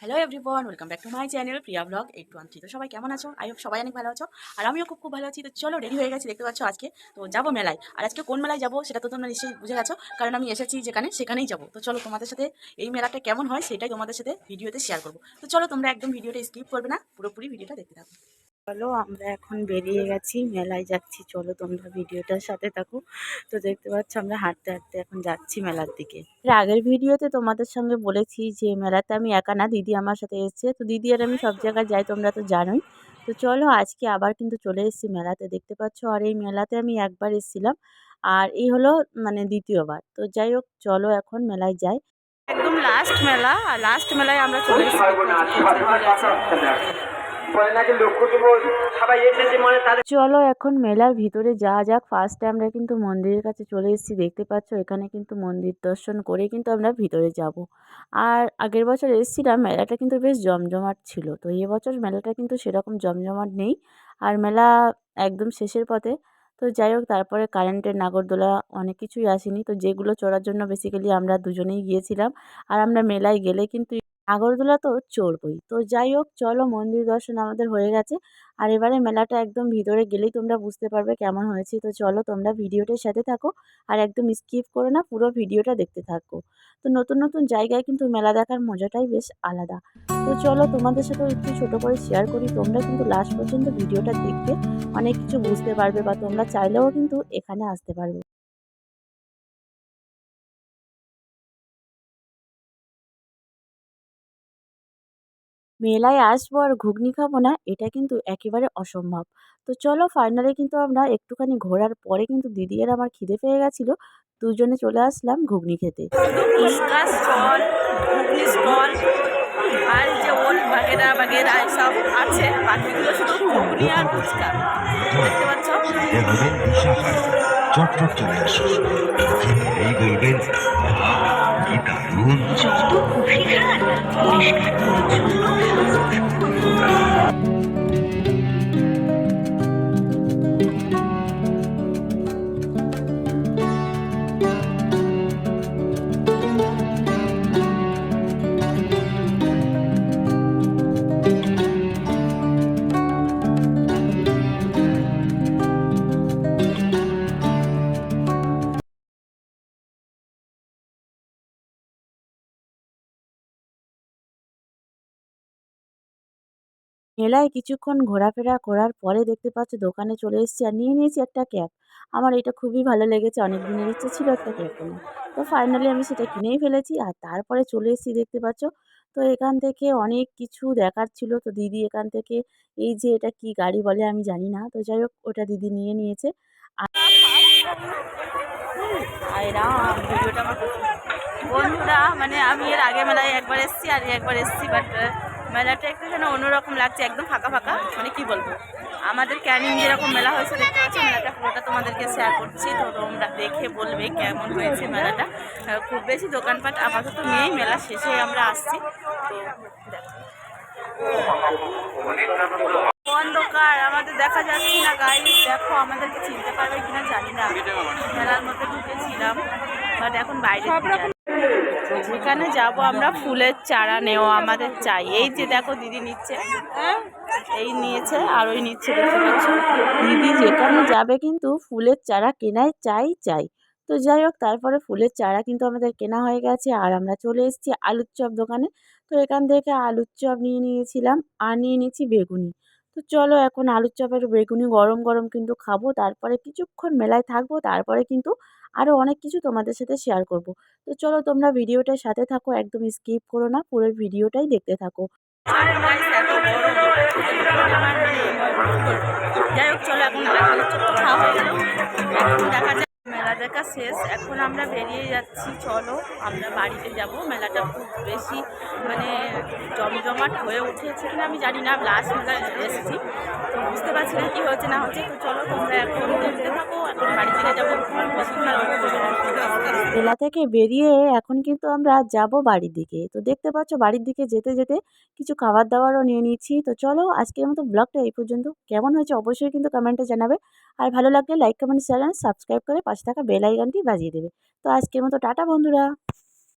Hello everyone welcome back to my channel Priya vlog eight one three তো সবাই কেমন আছো? আই হোপ সবাই অনেক ভালো আছো। আর আমিও খুব খুব ভালো আছি। তো চলো রেডি হয়ে গেছি, দেখতে পাচ্ছ আজকে। তো যাব মেলায়। আর আজকে কোন মেলায় যাব সেটা তো তোমরা নিশ্চয়ই বুঝে গেছো। কারণ আমি এসেছি যেখানে, সেখানেই যাব। তো চলো তোমাদের সাথে এই মেলাটা কেমন হয় সেটাই তোমাদের সাথে ভিডিওতে শেয়ার করব। তো চলো তোমরা একদম ভিডিওটা স্কিপ করবে না, পুরোপুরি ভিডিওটা দেখতে থাকো। চলো, আমরা এখন বেরিয়ে গেছি। মেলায় যাচ্ছি। চলো তোমরা ভিডিওটার সাথে থাকো। তো দেখতে পাচ্ছ আমরা হাঁটতে হাঁটতে এখন যাচ্ছি মেলার দিকে। আগের ভিডিওতে তোমাদের সঙ্গে বলেছি যে, মেলাতে আমি একা না, দিদি আমার সাথে এসছে। তো দিদি আর আমি সব জায়গায় যাই, তোমরা তো জানোই। তো চলো, আজকে আবার কিন্তু চলে এসেছি মেলাতে। দেখতে পাচ্ছ, আর এই মেলাতে আমি একবার এসেছিলাম। আর এই হলো মানে দ্বিতীয়বার। তো যাই হোক, চলো এখন মেলায় যাই। একদম লাস্ট মেলা। আর লাস্ট মেলায় আমরা চলে এসেছি। চলো এখন মেলার ভিতরে যাওয়া যাক। ফার্স্টে আমরা কিন্তু মন্দিরের কাছে চলে এসেছি, দেখতে পাচ্ছ এখানে কিন্তু মন্দির দর্শন করে কিন্তু আমরা ভিতরে যাব। আর আগের বছর এসেছিলাম, মেলাটা কিন্তু বেশ জমজমাট ছিল। তো এবছর মেলাটা কিন্তু সেরকম জমজমাট নেই। আর মেলা একদম শেষের পথে। তো যাই হোক, তারপরে কারেন্টের নাগরদোলা অনেক কিছুই আসেনি। তো যেগুলো চড়ার জন্য বেসিক্যালি আমরা দুজনেই গিয়েছিলাম। আর আমরা মেলায় গেলে কিন্তু নাগরদোলা তো চড়বই। তো যাই হোক চলো মন্দির দর্শন আমাদের হয়ে গেছে। আর এবারে মেলাটা একদম ভিতরে গেলেই তোমরা বুঝতে পারবে কেমন হয়েছে। তো চলো তোমরা ভিডিওটার সাথে থাকো আর একদম স্কিপ করো না, পুরো ভিডিওটা দেখতে থাকো। তো নতুন নতুন জায়গায় কিন্তু মেলা দেখার মজাটাই বেশ আলাদা। তো চলো তোমাদের সাথেও একটু ছোটো করে শেয়ার করি। তোমরা কিন্তু লাস্ট পর্যন্ত ভিডিওটা দেখবে, অনেক কিছু বুঝতে পারবে বা তোমরা চাইলেও কিন্তু এখানে আসতে পারবে। মেলায় আসব আর ঘুগনি খাব না এটা কিন্তু একেবারে অসম্ভব। তো চলো ফাইনালে কিন্তু আমরা একটুখানি ঘোরার পরে কিন্তু দিদি আর আমার খিদে পেয়ে গেছিল দুজনে চলে আসলাম ঘুগনি খেতে। আর যে ওল বাগেরা বাগেরা এসব আছে বাকিগুলো শুধু ঘুগনি আর ফুচকা। দেখতে পাচ্ছ? চটপট চলে আসুন এই বলবেন "আহা, কি দারুণ। যত খুশি খান পরিষ্কার পরিচ্ছন্ন। মেলায় কিছুক্ষণ ঘোরাফেরা করার পরে দেখতে পাচ্ছ দোকানে চলে এসেছি আর নিয়ে নিয়েছি একটা ক্যাপ আমার এটা খুবই ভালো লেগেছে অনেক দিনের ইচ্ছে ছিল একটা ক্যাপ কেনা তো ফাইনালি আমি সেটা কিনেই ফেলেছি আর তারপরে চলে এসেছি দেখতে পাচ্ছ। তো এখান থেকে অনেক কিছু দেখার ছিল। তো দিদি এখান থেকে এই যে এটা কি গাড়ি বলে আমি জানি না। তো যাই হোক, ওটা দিদি নিয়ে নিয়েছে। বন্ধুরা মানে আমি এর আগে মেলায় একবার এসেছি আর একবার এসেছি বাট মেলাটা একটু যেন অন্যরকম লাগছে একদম ফাঁকা ফাঁকা। মানে কি বলব? আমাদের ক্যানিং যেরকম মেলা হয়েছে দেখতে পাচ্ছি মেলাটা পুরোটা তোমাদেরকে শেয়ার করছি। তো তোমরা দেখে বলবে কেমন হয়েছে মেলাটা। খুব বেশি দোকানপাট আপাতত নেই মেলা শেষে আমরা আসছি। তো অন্ধকার আমাদের দেখা যাচ্ছে না গাড়ি দেখো আমাদেরকে চিনতে পারবে কিনা জানি না। মেলার মধ্যে ঢুকেছিলাম বাট এখন বাইরে যেখানে যাব আমরা ফুলের চারা নেওয়া আমাদের চাই। এই যে দেখো, দিদি নিচ্ছে। হ্যাঁ? এই নিয়েছে, আর ওই নিচ্ছে দিদি যেখানে যাবে কিন্তু ফুলের চারা কেনাই চাই চাই। তো যাই হোক, তারপরে ফুলের চারা কিন্তু আমাদের কেনা হয়ে গেছে, আর আমরা চলে এসেছি আলুর চপ দোকানে। তো এখান থেকে আলুর চপ নিয়ে নিয়েছিলাম, আর নিয়ে নিয়েছি বেগুনি। তো চলো এখন আলুর চপের বেগুনি গরম গরম কিন্তু খাব, তারপরে কিছুক্ষণ মেলায় থাকব, তারপরে কিন্তু আরও অনেক কিছু তোমাদের সাথে শেয়ার করব তো চলো তোমরা ভিডিওটার সাথে থাকো একদম স্কিপ করো না পুরো ভিডিওটাই দেখতে থাকো যাই হোক চলো হয়ে দেখা যায় মেলা দেখা শেষ এখন আমরা বেরিয়ে যাচ্ছি চলো আমরা বাড়িতে যাব মেলাটা খুব বেশি মানে জমজমাট হয়ে উঠেছে কিনা আমি জানি না লাস্ট মেলা এসেছি তো বুঝতে পারছি না কী হচ্ছে না হচ্ছে তো চলো তোমরা এখন দেখতে থাকো এখন বাড়ি চলে যাব বেশিক্ষণ মেলা থেকে বেরিয়ে এখন কিন্তু আমরা যাব বাড়ির দিকে। তো দেখতে পাচ্ছ বাড়ির দিকে যেতে যেতে কিছু খাবার দাবারও নিয়ে নিচ্ছি। তো চলো আজকের মতো ব্লগটা এই পর্যন্ত। কেমন হয়েছে অবশ্যই কিন্তু কমেন্টে জানাবে। আর ভালো লাগলে লাইক, কমেন্ট, শেয়ার, সাবস্ক্রাইব করে পাশে থাকা বেল আইকনটি বাজিয়ে দেবে। তো আজকের মতো টাটা বন্ধুরা।